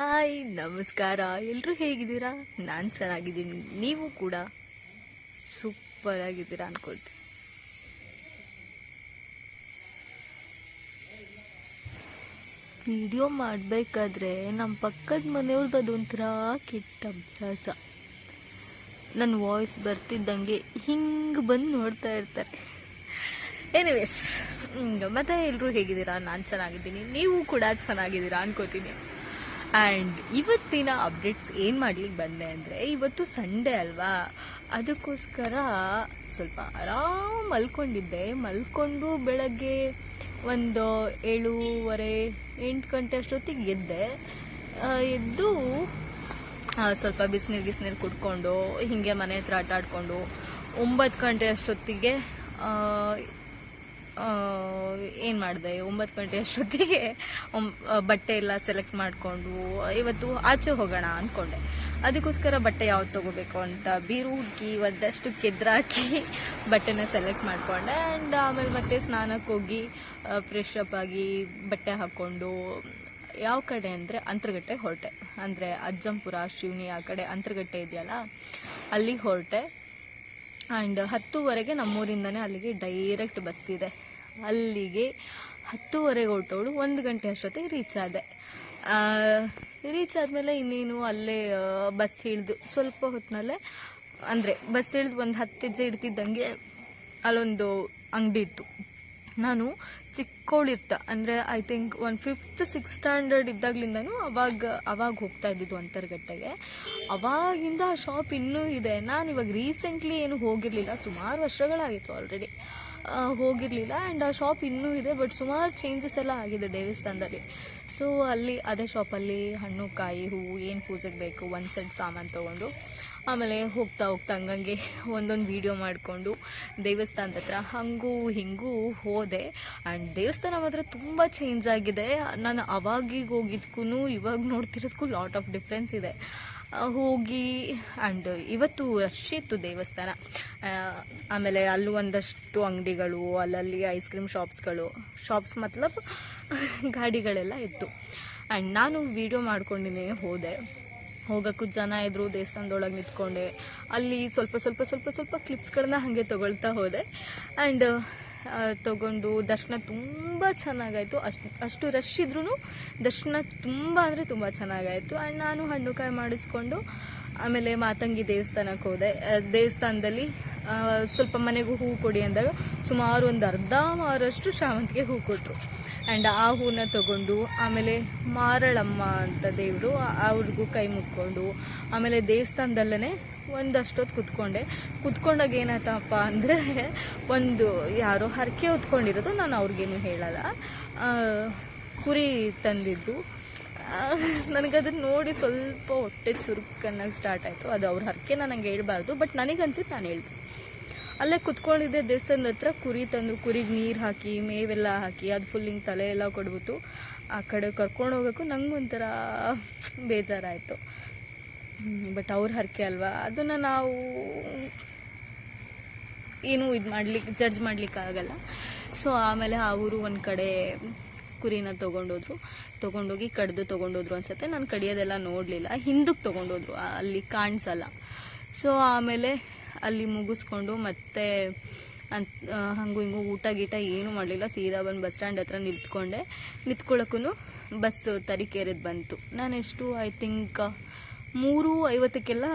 Hi, ನಮಸ್ಕಾರ. ಎಲ್ಲರೂ ಹೇಗಿದ್ದೀರಾ? ನಾನು ಚೆನ್ನಾಗಿದ್ದೀನಿ. ನೀವು ಕೂಡ ಸೂಪರ್ ಆಗಿದ್ದೀರಾ ಅನ್ಕೊಳ್ತೀನಿ. ವಿಡಿಯೋ ಮಾಡಬೇಕಾದ್ರೆ ನಮ್ಮ ಪಕ್ಕದ ಮನೆಯವ್ರದ್ದು ಅದೊಂಥರ ಕೆಟ್ಟ ಅಭ್ಯಾಸ. ನನ್ನ ವಾಯ್ಸ್ ಬರ್ತಿದ್ದಂಗೆ ಹಿಂಗೆ ಬಂದು ನೋಡ್ತಾ ಇರ್ತಾರೆ. ಎನಿವೇಸ್ ಮತ್ತೆ ಎಲ್ಲರೂ ಹೇಗಿದ್ದೀರಾ? ನಾನು ಚೆನ್ನಾಗಿದ್ದೀನಿ. ನೀವು ಕೂಡ ಚೆನ್ನಾಗಿದ್ದೀರಾ ಅನ್ಕೋತೀನಿ. ಆ್ಯಂಡ್ ಇವತ್ತಿನ ಅಪ್ಡೇಟ್ಸ್ ಏನು ಮಾಡ್ಲಿಕ್ಕೆ ಬಂದೆ ಅಂದರೆ, ಇವತ್ತು ಸಂಡೇ ಅಲ್ವಾ? ಅದಕ್ಕೋಸ್ಕರ ಸ್ವಲ್ಪ ಆರಾಮ್ ಮಲ್ಕೊಂಡಿದ್ದೆ. ಮಲ್ಕೊಂಡು ಬೆಳಗ್ಗೆ ಒಂದು ಏಳೂವರೆ, ಎಂಟು ಗಂಟೆ ಅಷ್ಟೊತ್ತಿಗೆ ಎದ್ದೆ. ಎದ್ದು ಸ್ವಲ್ಪ ಬಿಸಿನೀರು ಬಿಸಿನೀರು ಕುಡ್ಕೊಂಡು, ಹೀಗೆ ಮನೆ ಹತ್ರ ಆಟ ಆಡ್ಕೊಂಡು ಒಂಬತ್ತು ಗಂಟೆ ಅಷ್ಟೊತ್ತಿಗೆ ಏನು ಮಾಡಿದೆ? ಒಂಬತ್ತು ಗಂಟೆ ಅಷ್ಟೊತ್ತಿಗೆ ಬಟ್ಟೆ ಎಲ್ಲ ಸೆಲೆಕ್ಟ್ ಮಾಡಿಕೊಂಡು, ಇವತ್ತು ಆಚೆ ಹೋಗೋಣ ಅಂದ್ಕೊಂಡೆ ಅದಕ್ಕೋಸ್ಕರ ಬಟ್ಟೆ ಯಾವ್ದು ತೊಗೋಬೇಕು ಅಂತ ಬೀರು ಹುಡುಕಿ ಒಂದಷ್ಟು ಕೆದ್ರಾಕಿ ಬಟ್ಟೆನ ಸೆಲೆಕ್ಟ್ ಮಾಡಿಕೊಂಡೆ. ಆ್ಯಂಡ್ ಆಮೇಲೆ ಮತ್ತೆ ಸ್ನಾನಕ್ಕೆ ಹೋಗಿ ಫ್ರೆಶ್ ಅಪ್ ಆಗಿ ಬಟ್ಟೆ ಹಾಕ್ಕೊಂಡು ಯಾವ ಕಡೆ ಅಂದರೆ ಅಂತರ್ಗಟ್ಟೆ ಹೊರಟೆ. ಅಂದರೆ ಅಜ್ಜಂಪುರ, ಶಿವನಿ ಆ ಕಡೆ ಅಂತರ್ಗಟ್ಟೆ ಇದೆಯಲ್ಲ ಅಲ್ಲಿಗೆ ಹೊರಟೆ. ಆ್ಯಂಡ್ ಹತ್ತುವರೆಗೆ ನಮ್ಮೂರಿಂದನೇ ಅಲ್ಲಿಗೆ ಡೈರೆಕ್ಟ್ ಬಸ್ ಇದೆ. ಅಲ್ಲಿಗೆ ಹತ್ತುವರೆಗೆ ಹೊರಟವಳು ಒಂದು ಗಂಟೆ ಅಷ್ಟೊತ್ತಿಗೆ ರೀಚ್ ಆದೆ. ರೀಚ್ ಆದಮೇಲೆ ಇನ್ನೇನು ಅಲ್ಲೇ ಬಸ್ ಇಳಿದು ಸ್ವಲ್ಪ ಹೊತ್ತಿನಲ್ಲೇ ಅಂದರೆ ಬಸ್ ಇಳಿದು ಒಂದು ಹತ್ತು ಹೆಜ್ಜೆ ಇಡ್ತಿದ್ದಂಗೆ ಅಲ್ಲೊಂದು ಅಂಗಡಿ ಇತ್ತು. ನಾನು ಚಿಕ್ಕವಳಿರ್ತ ಅಂದರೆ ಐ ಥಿಂಕ್ ಒಂದು ಫಿಫ್ತ್ ಸಿಕ್ಸ್ ಸ್ಟ್ಯಾಂಡರ್ಡ್ ಇದ್ದಾಗ್ಲಿಂದನೂ ಅವಾಗ ಅವಾಗ ಹೋಗ್ತಾ ಇದ್ದಿದ್ದು ಅಂತರ್ಗಟ್ಟೆಗೆ. ಅವಾಗಿಂದ ಆ ಶಾಪ್ ಇನ್ನೂ ಇದೆ. ನಾನು ಇವಾಗ ರೀಸೆಂಟ್ಲಿ ಏನು ಹೋಗಿರಲಿಲ್ಲ, ಸುಮಾರು ವರ್ಷಗಳಾಗಿತ್ತು ಆಲ್ರೆಡಿ ಹೋಗಿರಲಿಲ್ಲ. ಆ್ಯಂಡ್ ಆ ಶಾಪ್ ಇನ್ನೂ ಇದೆ ಬಟ್ ಸುಮಾರು ಚೇಂಜಸ್ ಎಲ್ಲ ಆಗಿದೆ ದೇವಸ್ಥಾನದಲ್ಲಿ. ಸೊ ಅಲ್ಲಿ, ಅದೇ ಶಾಪಲ್ಲಿ ಹಣ್ಣು ಕಾಯಿ ಹೂವು, ಏನು ಪೂಜೆಗೆ ಬೇಕು, ಒಂದು ಸೆಟ್ ಸಾಮಾನು ತೊಗೊಂಡು, ಆಮೇಲೆ ಹೋಗ್ತಾ ಹೋಗ್ತಾ ಹಂಗಂಗೆ ಒಂದೊಂದು ವಿಡಿಯೋ ಮಾಡಿಕೊಂಡು ದೇವಸ್ಥಾನದ ಹತ್ರ ಹಂಗೂ ಹಿಂಗೂ ಹೋದೆ. ಆ್ಯಂಡ್ ದೇವಸ್ಥಾನ ಮಾತ್ರ ತುಂಬ ಚೇಂಜ್ ಆಗಿದೆ. ನಾನು ಅವಾಗಿಗೆ ಹೋಗಿದ್ಕೂ ಇವಾಗ ನೋಡ್ತಿರೋದಕ್ಕೂ ಲಾಟ್ ಆಫ್ ಡಿಫ್ರೆನ್ಸ್ ಇದೆ. ಹೋಗಿ ಆ್ಯಂಡ್ ಇವತ್ತು ರಶ್ ಇತ್ತು ದೇವಸ್ಥಾನ. ಆಮೇಲೆ ಅಲ್ಲೂ ಒಂದಷ್ಟು ಅಂಗಡಿಗಳು, ಅಲ್ಲಲ್ಲಿ ಐಸ್ ಕ್ರೀಮ್ ಶಾಪ್ಸ್ಗಳು ಶಾಪ್ಸ್ ಮತ್ಲಬ್ ಗಾಡಿಗಳೆಲ್ಲ ಇತ್ತು. ಆ್ಯಂಡ್ ನಾನು ವೀಡಿಯೋ ಮಾಡ್ಕೊಂಡಿನೇ, ಹೋದೆ. ಹೋಗೋಕ್ಕೂ ಜನ ಇದ್ರು, ದೇವಸ್ಥಾನದೊಳಗೆ ನಿಂತ್ಕೊಂಡೆ. ಅಲ್ಲಿ ಸ್ವಲ್ಪ ಸ್ವಲ್ಪ ಸ್ವಲ್ಪ ಸ್ವಲ್ಪ ಕ್ಲಿಪ್ಸ್ಗಳನ್ನ ಹಾಗೆ ತೊಗೊಳ್ತಾ ಹೋದೆ. ಆ್ಯಂಡ್ ತಗೊಂಡು ದರ್ಶನ ತುಂಬ ಚೆನ್ನಾಗಾಯಿತು. ಅಷ್ಟು ಅಷ್ಟು ರಶ್ ಇದ್ರೂ ದರ್ಶನ ತುಂಬ ಅಂದರೆ ತುಂಬ ಚೆನ್ನಾಗಾಯಿತು. ಆ್ಯಂಡ್ ನಾನು ಹಣ್ಣು ಕಾಯಿ ಮಾಡಿಸ್ಕೊಂಡು ಆಮೇಲೆ ಮಾತಂಗಿ ದೇವಸ್ಥಾನಕ್ಕೆ ಹೋದೆ. ದೇವಸ್ಥಾನದಲ್ಲಿ ಸ್ವಲ್ಪ ಮನೆಗೂ ಹೂ ಕೊಡಿ ಅಂದಾಗ ಸುಮಾರು ಒಂದು ಅರ್ಧ ಮಾರಷ್ಟು ಶಾವಂತಿಗೆ ಹೂ ಕೊಟ್ಟರು ಆ್ಯಂಡ್ ಆ ಹೂನ ತಗೊಂಡು, ಆಮೇಲೆ ಮಾರಳಮ್ಮ ಅಂತ ದೇವರು ಅವ್ರಿಗೂ ಕೈ ಮುಕ್ಕೊಂಡು ಆಮೇಲೆ ದೇವಸ್ಥಾನದಲ್ಲೇ ಒಂದಷ್ಟೊತ್ತು ಕುತ್ಕೊಂಡೆ. ಕುತ್ಕೊಂಡಾಗ ಏನಾಯ್ತಪ್ಪ ಅಂದರೆ, ಒಂದು ಯಾರೋ ಹರಕೆ ಹೊತ್ಕೊಂಡಿರೋದು ನಾನು ಅವ್ರಿಗೇನು ಹೇಳಲ್ಲ. ಕುರಿ ತಂದಿದ್ದು. ನನಗದನ್ನು ನೋಡಿ ಸ್ವಲ್ಪ ಹೊಟ್ಟೆ ಚುರುಕನ್ನಾಗಿ ಸ್ಟಾರ್ಟ್ ಆಯಿತು. ಅದು ಅವ್ರ ಹರಕೆನ ನನಗೆ ಹೇಳ್ಬಾರ್ದು ಬಟ್ ನನಗನ್ಸಿತ್ತು ನಾನು ಹೇಳ್ದೆ. ಅಲ್ಲೇ ಕುತ್ಕೊಂಡಿದ್ದೆ, ದೇವಸ್ಥಾನದ ಹತ್ರ ಕುರಿ ತಂದು, ಕುರಿಗೆ ನೀರು ಹಾಕಿ, ಮೇವೆಲ್ಲ ಹಾಕಿ, ಅದು ಫುಲ್ ಹಿಂಗೆ ತಲೆ ಎಲ್ಲ ಕೊಡ್ಬಿಟ್ಟು ಆ ಕಡೆ ಕರ್ಕೊಂಡು ಹೋಗೋಕ್ಕೂ ನಂಗೆ ಒಂಥರ ಬೇಜಾರಾಯಿತು. ಬಟ್ ಅವ್ರ ಹರಕೆ ಅಲ್ವಾ? ಅದನ್ನು ನಾವು ಏನು ಇದು ಮಾಡ್ಲಿಕ್ಕೆ ಜಡ್ಜ್ ಮಾಡ್ಲಿಕ್ಕೆ ಆಗಲ್ಲ. ಸೊ ಆಮೇಲೆ ಅವರು ಒಂದು ಕಡೆ ಕುರಿನ ತೊಗೊಂಡೋದ್ರು. ತೊಗೊಂಡೋಗಿ ಕಡ್ದು ತೊಗೊಂಡೋದ್ರು ಅನ್ಸತ್ತೆ. ನಾನು ಕಡಿಯೋದೆಲ್ಲ ನೋಡಲಿಲ್ಲ. ಹಿಂದಕ್ಕೆ ತೊಗೊಂಡೋದ್ರು. ಅಲ್ಲಿ ಕಾಣಿಸಲ್ಲ. ಸೊ ಆಮೇಲೆ ಅಲ್ಲಿ ಮುಗಿಸ್ಕೊಂಡು ಮತ್ತೆ ಅಂತ ಹಂಗೂ ಹಿಂಗೂ ಊಟ ಗೀಟ ಏನೂ ಮಾಡಲಿಲ್ಲ. ಸೀದಾ ಬಂದು ಬಸ್ ಸ್ಟ್ಯಾಂಡ್ ಹತ್ರ ನಿಂತ್ಕೊಂಡೆ. ನಿಂತ್ಕೊಳ್ಳೋಕ್ಕೂ ಬಸ್ ತರೀಕೆರೆದು ಬಂತು. ನಾನು ಎಷ್ಟು ಐ ಥಿಂಕ್ ಮೂರು ಐವತ್ತಕ್ಕೆಲ್ಲ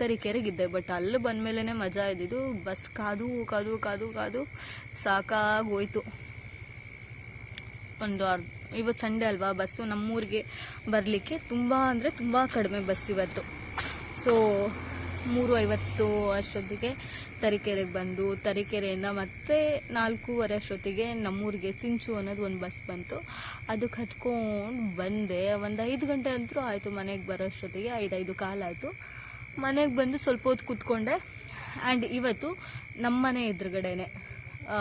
ತರೀಕೆರೆಗಿದ್ದೆ. ಬಟ್ ಅಲ್ಲಿ ಬಂದಮೇಲೆ ಮಜಾ ಇದ್ದಿದ್ದು ಬಸ್ ಕಾದು ಕಾದು ಕಾದು ಕಾದು ಸಾಕಾಗೋಯ್ತು. ಒಂದು ಅರ್ಧ ಇವತ್ತು ಸಂಡೇ ಅಲ್ವಾ? ಬಸ್ಸು ನಮ್ಮೂರಿಗೆ ಬರಲಿಕ್ಕೆ ತುಂಬ ಅಂದರೆ ತುಂಬ ಕಡಿಮೆ ಬಸ್ ಇವತ್ತು. ಸೊ ಮೂರು ಐವತ್ತು ಅಷ್ಟೊತ್ತಿಗೆ ತರೀಕೆರೆಗೆ ಬಂದು ತರೀಕೆರೆಯಿಂದ ಮತ್ತೆ ನಾಲ್ಕೂವರೆ ಅಷ್ಟೊತ್ತಿಗೆ ನಮ್ಮೂರಿಗೆ ಸಿಂಚು ಅನ್ನೋದು ಒಂದು ಬಸ್ ಬಂತು. ಅದಕ್ಕೆ ಹತ್ಕೊಂಡು ಬಂದೆ. ಒಂದು ಐದು ಗಂಟೆ ಅಂತೂ ಆಯಿತು ಮನೆಗೆ ಬರೋ ಅಷ್ಟೊತ್ತಿಗೆ. ಐದೈದು ಐದು ಕಾಲಾಯಿತು. ಮನೆಗೆ ಬಂದು ಸ್ವಲ್ಪ ಹೊತ್ತು ಕೂತ್ಕೊಂಡೆ. ಆ್ಯಂಡ್ ಇವತ್ತು ನಮ್ಮನೆ ಎದುರುಗಡೆನೆ ಆ,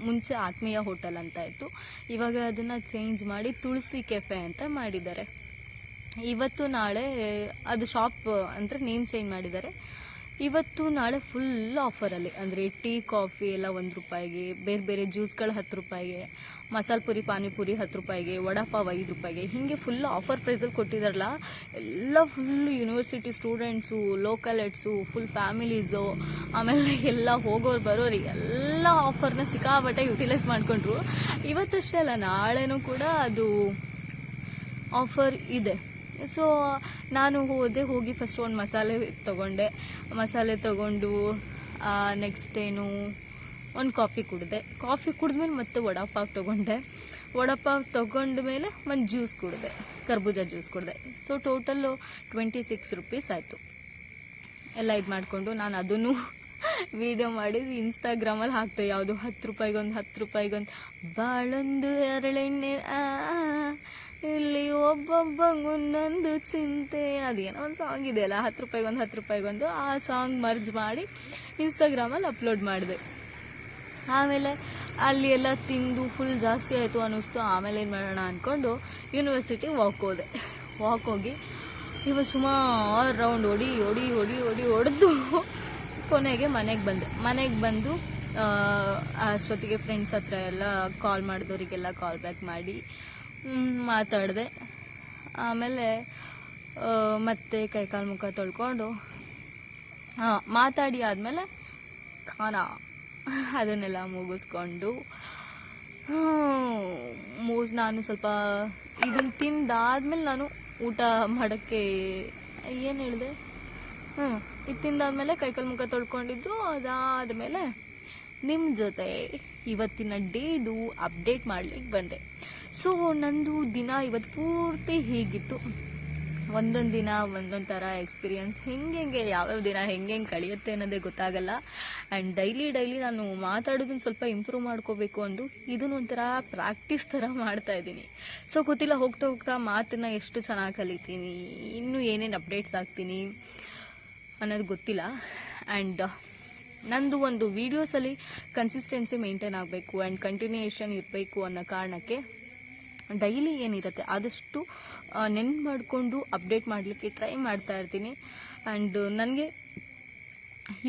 ಮುಂಚೆ ಆತ್ಮೀಯ ಹೋಟೆಲ್ ಅಂತ ಇತ್ತು. ಇವಾಗ ಅದನ್ನು ಚೇಂಜ್ ಮಾಡಿ ತುಳಸಿ ಕೆಫೆ ಅಂತ ಮಾಡಿದ್ದಾರೆ. ಇವತ್ತು ನಾಳೆ, ಅದು ಶಾಪ್ ಅಂದರೆ ನೇಮ್ ಚೇಂಜ್ ಮಾಡಿದ್ದಾರೆ. ಇವತ್ತು ನಾಳೆ ಫುಲ್ ಆಫರಲ್ಲಿ ಅಂದರೆ ಟೀ ಕಾಫಿ ಎಲ್ಲ ಒಂದು ರೂಪಾಯಿಗೆ, ಬೇರೆ ಬೇರೆ ಜ್ಯೂಸ್ಗಳು ಹತ್ತು ರೂಪಾಯಿಗೆ, ಮಸಾಲೆ ಪುರಿ ಪಾನಿಪುರಿ ಹತ್ತು ರೂಪಾಯಿಗೆ, ವಡಾಪಾವ್ ಐದು ರೂಪಾಯಿಗೆ. ಹೀಗೆ ಫುಲ್ ಆಫರ್ ಪ್ರೈಸಲ್ಲಿ ಕೊಟ್ಟಿದ್ದಾರಲ್ಲ ಎಲ್ಲ full university students localites full families ಆಮೇಲೆ ಎಲ್ಲ ಹೋಗೋರು ಬರೋರು, ಎಲ್ಲ ಆಫರ್ನ ಸಿಕ್ಕಾಬಟ್ಟೆ ಯುಟಿಲೈಸ್ ಮಾಡಿಕೊಂಡ್ರು. ಇವತ್ತಷ್ಟೇ ಅಲ್ಲ, ನಾಳೆನೂ ಕೂಡ ಅದು ಆಫರ್ ಇದೆ. ಸೊ ನಾನು ಹೋದೆ, ಹೋಗಿ ಫಸ್ಟ್ ಒಂದು ಮಸಾಲೆ ತಗೊಂಡೆ. ಮಸಾಲೆ ತಗೊಂಡು ನೆಕ್ಸ್ಟ್ ಏನು, ಒಂದು ಕಾಫಿ ಕುಡಿದೆ. ಕಾಫಿ ಕುಡಿದ್ಮೇಲೆ ಮತ್ತೆ ವಡಾಪಾವ್ ತಗೊಂಡೆ. ವಡಾಪಾವ್ ತೊಗೊಂಡ ಮೇಲೆ ಒಂದು ಜ್ಯೂಸ್ ಕುಡಿದೆ. ಕರ್ಬೂಜ juice ಕುಡಿದೆ. So total twenty six rupees ಆಯಿತು. ಎಲ್ಲ ಇದು ಮಾಡಿಕೊಂಡು ನಾನು ಅದನ್ನು ವಿಡಿಯೋ ಮಾಡಿ ಇನ್ಸ್ಟಾಗ್ರಾಮಲ್ಲಿ ಹಾಕ್ತೆ ಯಾವುದು ಹತ್ತು ರೂಪಾಯಿಗೊಂದು ಹತ್ತು ರೂಪಾಯಿಗೊಂದು ಬಾಳೊಂದು ಎರಳೆಣ್ಣೆ ಇಲ್ಲಿ ಒಬ್ಬೊಬ್ಬ ಒಂದೊಂದು ಚಿಂತೆ. ಅದೇನೋ ಒಂದು ಸಾಂಗ್ ಇದೆಯಲ್ಲ ಹತ್ತು ರೂಪಾಯಿಗೊಂದು ಹತ್ತು ರೂಪಾಯಿಗೊಂದು ಆ ಸಾಂಗ್ ಮರ್ಜ್ ಮಾಡಿ ಇನ್ಸ್ಟಾಗ್ರಾಮಲ್ಲಿ ಅಪ್ಲೋಡ್ ಮಾಡಿದೆ. ಆಮೇಲೆ ಅಲ್ಲಿ ಎಲ್ಲ ತಿಂದು ಫುಲ್ ಜಾಸ್ತಿ ಆಯಿತು ಅನ್ನಿಸ್ತು. ಆಮೇಲೆ ಏನು ಮಾಡೋಣ ಅಂದ್ಕೊಂಡು ಯೂನಿವರ್ಸಿಟಿ ವಾಕ್ ಹೋದೆ. ವಾಕ್ ಹೋಗಿ ಇವಾಗ ಸುಮಾರು ರೌಂಡ್ ಹೊಡಿ ಹೊಡಿ ಹೊಡಿ ಹೊಡಿ ಹೊಡೆದು ಕೊನೆಗೆ ಮನೆಗೆ ಬಂದೆ. ಮನೆಗೆ ಬಂದು ಅಷ್ಟೊತ್ತಿಗೆ ಫ್ರೆಂಡ್ಸ್ ಹತ್ರ ಎಲ್ಲ ಕಾಲ್ ಮಾಡಿದವರಿಗೆಲ್ಲ ಕಾಲ್ ಬ್ಯಾಕ್ ಮಾಡಿ ಮಾತಾಡಿದೆ. ಆಮೇಲೆ ಮತ್ತೆ ಕೈಕಾಲು ಮುಖ ತೊಳ್ಕೊಂಡು ಮಾತಾಡಿ ಆದಮೇಲೆ ಖಾನ. ಅದನ್ನೆಲ್ಲ ಮುಗಿಸ್ಕೊಂಡು ಮೂಸ್ ನಾನು ಸ್ವಲ್ಪ ಇದನ್ನು ತಿಂದಾದ್ಮೇಲೆ ನಾನು ಊಟ ಮಾಡೋಕ್ಕೆ ಏನು ಹೇಳಿದೆ? ಹ್ಞೂ ಇದು ತಿಂದಾದ್ಮೇಲೆ ಕೈಕಾಲು ಮುಖ ತೊಳ್ಕೊಂಡಿದ್ದು, ಅದಾದಮೇಲೆ ನಿಮ್ಮ ಜೊತೆ ಇವತ್ತಿನ ಡೇದು ಅಪ್ಡೇಟ್ ಮಾಡ್ಲಿಕ್ಕೆ ಬಂದೆ. ಸೊ ನಂದು ದಿನ ಇವತ್ತು ಪೂರ್ತಿ ಹೀಗಿತ್ತು. ಒಂದೊಂದು ದಿನ, ಒಂದೊಂದು ಥರ ಎಕ್ಸ್ಪೀರಿಯನ್ಸ್ ಹೆಂಗೆ ಯಾವ್ಯಾವ ದಿನ ಹೆಂಗೆ ಹೆಂಗೆ ಕಳೆಯುತ್ತೆ ಅನ್ನೋದೇ ಗೊತ್ತಾಗಲ್ಲ. ಆ್ಯಂಡ್ ಡೈಲಿ ಡೈಲಿ ನಾನು ಮಾತಾಡೋದನ್ನ ಸ್ವಲ್ಪ ಇಂಪ್ರೂವ್ ಮಾಡ್ಕೋಬೇಕು ಅಂದು ಇದನ್ನ ಒಂಥರ ಪ್ರಾಕ್ಟೀಸ್ ಥರ ಮಾಡ್ತಾ ಇದ್ದೀನಿ. ಸೊ ಗೊತ್ತಿಲ್ಲ, ಹೋಗ್ತಾ ಹೋಗ್ತಾ ಮಾತನ್ನ ಎಷ್ಟು ಚೆನ್ನಾಗಿ ಕಲಿತೀನಿ, ಇನ್ನೂ ಏನೇನು ಅಪ್ಡೇಟ್ಸ್ ಆಗ್ತೀನಿ ಅನ್ನೋದು ಗೊತ್ತಿಲ್ಲ. ಆ್ಯಂಡ್ ನಂದು ಒಂದು ವೀಡಿಯೋಸಲ್ಲಿ ಕನ್ಸಿಸ್ಟೆನ್ಸಿ ಮೇಂಟೈನ್ ಆಗಬೇಕು ಆ್ಯಂಡ್ ಕಂಟಿನ್ಯೂಯೇಷನ್ ಇರಬೇಕು ಅನ್ನೋ ಕಾರಣಕ್ಕೆ ಡೈಲಿ ಏನಿರುತ್ತೆ ಆದಷ್ಟು ನೆನ್ಪು ಮಾಡಿಕೊಂಡು ಅಪ್ಡೇಟ್ ಮಾಡಲಿಕ್ಕೆ ಟ್ರೈ ಮಾಡ್ತಾ ಇರ್ತೀನಿ. ಆ್ಯಂಡ್ ನನಗೆ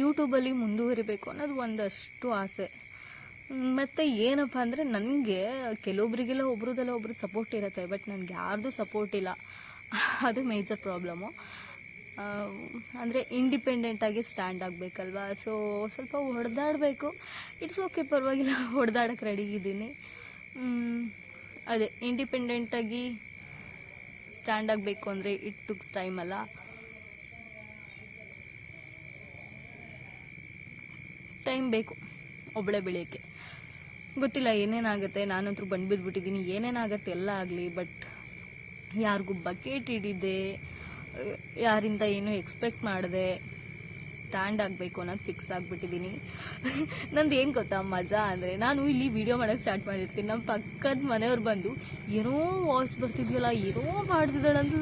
ಯೂಟ್ಯೂಬಲ್ಲಿ ಮುಂದುವರಿಬೇಕು ಅನ್ನೋದು ಒಂದಷ್ಟು ಆಸೆ. ಮತ್ತು ಏನಪ್ಪ ಅಂದರೆ ನನಗೆ ಕೆಲವೊಬ್ರಿಗೆಲ್ಲ ಒಬ್ರದ್ದೆಲ್ಲ ಒಬ್ರದ್ದು ಸಪೋರ್ಟ್ ಇರುತ್ತೆ ಬಟ್ ನನಗೆ ಯಾರ್ದು ಸಪೋರ್ಟ್ ಇಲ್ಲ. ಅದು ಮೇಜರ್ ಪ್ರಾಬ್ಲಮ್ಮು ಅಂದರೆ ಇಂಡಿಪೆಂಡೆಂಟಾಗಿ ಸ್ಟ್ಯಾಂಡ್ ಆಗಬೇಕಲ್ವಾ? ಸೊ ಸ್ವಲ್ಪ ಹೊಡೆದಾಡಬೇಕು. ಇಟ್ಸ್ ಓಕೆ ಪರವಾಗಿಲ್ಲ ಹೊಡೆದಾಡಕ್ಕೆ ರೆಡಿ ಇದ್ದೀನಿ. ಅದೇ ಇಂಡಿಪೆಂಡೆಂಟಾಗಿ ಸ್ಟ್ಯಾಂಡ್ ಆಗಬೇಕು ಅಂದರೆ ಇಟ್ ಟುಕ್ಸ್ ಟೈಮ್ ಅಲ್ಲ. ಟೈಮ್ ಬೇಕು, ಒಬ್ಬಳೆ ಬೆಳೆಯೋಕ್ಕೆ. ಗೊತ್ತಿಲ್ಲ, ಏನೇನಾಗುತ್ತೆ? ನಾನಂತೂ ಬಂದ್ಬಿದ್ಬಿಟ್ಟಿದ್ದೀನಿ ಏನೇನಾಗುತ್ತೆ? ಎಲ್ಲ ಆಗಲಿ ಬಟ್ ಯಾರಿಗೂ ಬಕೆಟ್ ಹಿಡಿದೆ? ಯಾರಿಂದ ಏನು ಎಕ್ಸ್ಪೆಕ್ಟ್ ಮಾಡಿದೆ ಸ್ಟ್ಯಾಂಡ್ ಆಗಬೇಕು ಅನ್ನೋದು ಫಿಕ್ಸ್ ಆಗಿಬಿಟ್ಟಿದ್ದೀನಿ ನಂದು ಏನು ಗೊತ್ತಾ, ಮಜಾ ಅಂದರೆ ನಾನು ಇಲ್ಲಿ ವೀಡಿಯೋ ಮಾಡೋಕ್ಕೆ ಸ್ಟಾರ್ಟ್ ಮಾಡಿರ್ತೀನಿ. ನಮ್ಮ ಪಕ್ಕದ ಮನೆಯವ್ರು ಬಂದು, ಏನೋ ವಾಯ್ಸ್ ಬರ್ತಿದ್ಯಲ್ಲ, ಏನೋ ಮಾಡ್ತಿದ್ದಾಳಂದು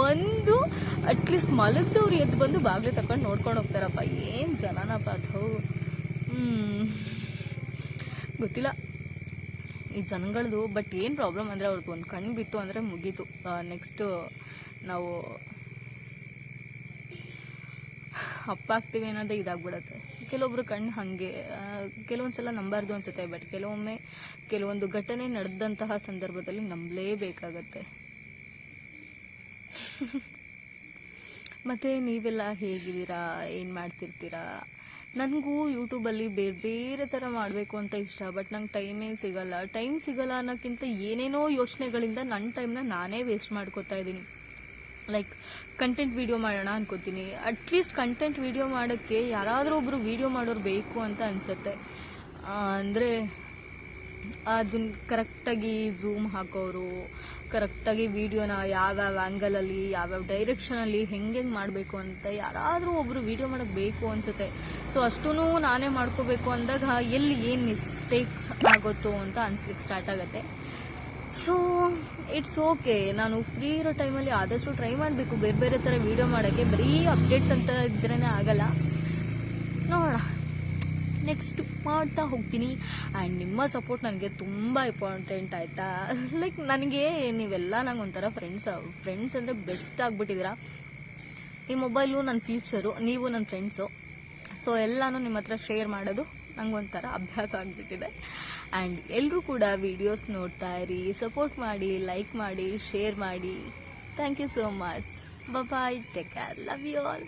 ಬಂದು ಅಟ್ಲೀಸ್ಟ್ ಮಲಗ್ದವ್ರು ಎದ್ದು ಬಂದು ಬಾಗಿಲು ತಕೊಂಡು ನೋಡ್ಕೊಂಡು ಹೋಗ್ತಾರಪ್ಪ. ಏನು ಜನನಪ್ಪ ಅದು? ಗೊತ್ತಿಲ್ಲ. ಈ ಜನಗಳದು ಬಟ್ ಏನು ಪ್ರಾಬ್ಲಮ್ ಅಂದರೆ ಅವ್ರಿಗೆ ಒಂದು ಕಣ್ಣು ಬಿತ್ತು ಅಂದರೆ ಮುಗೀತು. ನೆಕ್ಸ್ಟು ನಾವು ಅಪ್ಪ ಆಗ್ತೀವಿ ಅನ್ನೋದೇ ಇದಾಗ್ಬಿಡತ್ತೆ. ಕೆಲವೊಬ್ರು ಕಣ್ಣು ಹಾಗೆ ಕೆಲವೊಂದು ಸಲ ನಂಬಾರ್ದು ಅನ್ಸುತ್ತೆ ಬಟ್ ಕೆಲವೊಮ್ಮೆ ಕೆಲವೊಂದು ಘಟನೆ ನಡೆದಂತಹ ಸಂದರ್ಭದಲ್ಲಿ ನಂಬಲೇಬೇಕಾಗತ್ತೆ. ಮತ್ತೆ ನೀವೆಲ್ಲ ಹೇಗಿದ್ದೀರಾ? ಏನು ಮಾಡ್ತಿರ್ತೀರಾ? ನನಗೂ ಯೂಟ್ಯೂಬಲ್ಲಿ ಬೇರೆ ಬೇರೆ ಥರ ಮಾಡಬೇಕು ಅಂತ ಇಷ್ಟ ಬಟ್ ನಂಗೆ ಟೈಮೇ ಸಿಗಲ್ಲ. ಟೈಮ್ ಸಿಗಲ್ಲ ಅನ್ನೋಕ್ಕಿಂತ ಏನೇನೋ ಯೋಚನೆಗಳಿಂದ ನನ್ನ ಟೈಮ್ನ ನಾನೇ ವೇಸ್ಟ್ ಮಾಡ್ಕೋತಾ ಇದ್ದೀನಿ. ಲೈಕ್ ಕಂಟೆಂಟ್ ವಿಡಿಯೋ ಮಾಡೋಣ ಅನ್ಕೋತೀನಿ. ಅಟ್ಲೀಸ್ಟ್ ಕಂಟೆಂಟ್ ವಿಡಿಯೋ ಮಾಡೋಕ್ಕೆ ಯಾರಾದರೂ ಒಬ್ಬರು ವಿಡಿಯೋ ಮಾಡೋರು ಬೇಕು ಅಂತ ಅನಿಸುತ್ತೆ. ಅಂದರೆ ಅದನ್ನ ಕರೆಕ್ಟಾಗಿ ಝೂಮ್ ಹಾಕೋರು ಕರೆಕ್ಟಾಗಿ ವಿಡಿಯೋನ ಯಾವ್ಯಾವ ಆ್ಯಂಗಲಲ್ಲಿ ಯಾವ್ಯಾವ ಡೈರೆಕ್ಷನಲ್ಲಿ ಹೆಂಗೆ ಮಾಡಬೇಕು ಅಂತ ಯಾರಾದರೂ ಒಬ್ಬರು ವಿಡಿಯೋ ಮಾಡೋಕ್ಕೆ ಬೇಕು ಅನಿಸುತ್ತೆ. ಸೊ ಅಷ್ಟೂ ನಾನೇ ಮಾಡ್ಕೋಬೇಕು ಅಂದಾಗ ಎಲ್ಲಿ ಏನು ಮಿಸ್ಟೇಕ್ಸ್ ಆಗುತ್ತೋ ಅಂತ ಅನಿಸ್ಲಿಕ್ಕೆ ಸ್ಟಾರ್ಟ್ ಆಗುತ್ತೆ. ಸೊ ಇಟ್ಸ್ ಓಕೆ ನಾನು ಫ್ರೀ ಇರೋ ಟೈಮಲ್ಲಿ ಆದಷ್ಟು ಟ್ರೈ ಮಾಡಬೇಕು. ಬೇರೆ ಬೇರೆ ಥರ ವಿಡಿಯೋ ಮಾಡೋಕ್ಕೆ. ಬರೀ ಅಪ್ಡೇಟ್ಸ್ ಅಂತ ಇದ್ರೇ ಆಗಲ್ಲ. ನೋಡೋಣ. ನೆಕ್ಸ್ಟ್ ಮಾಡ್ತಾ ಹೋಗ್ತೀನಿ. ಆ್ಯಂಡ್ ನಿಮ್ಮ ಸಪೋರ್ಟ್ ನನಗೆ ತುಂಬ ಇಂಪಾರ್ಟೆಂಟ್ ಆಯಿತಾ? ಲೈಕ್ ನನಗೆ ನೀವೆಲ್ಲ ನಂಗೆ ಒಂಥರ ಫ್ರೆಂಡ್ಸ್ ಫ್ರೆಂಡ್ಸ್ ಅಂದರೆ ಬೆಸ್ಟ್ ಆಗಿಬಿಟ್ಟಿದ್ದೀರಾ? ಈ ಮೊಬೈಲು ನನ್ನ ಫ್ಯೂಚರು ನೀವು ನನ್ನ ಫ್ರೆಂಡ್ಸು ಸೊ ಎಲ್ಲನೂ ನಿಮ್ಮ ಹತ್ರ ಶೇರ್ ಮಾಡೋದು ನಂಗೊಂಥರ ಅಭ್ಯಾಸ ಆಗಿಬಿಟ್ಟಿದೆ. ಆ್ಯಂಡ್ ಎಲ್ಲರೂ ಕೂಡ ವಿಡಿಯೋಸ್ ನೋಡ್ತಾ ಇರಿ ಸಪೋರ್ಟ್ ಮಾಡಿ ಲೈಕ್ ಮಾಡಿ ಶೇರ್ ಮಾಡಿ. Thank you so much bye take care love you all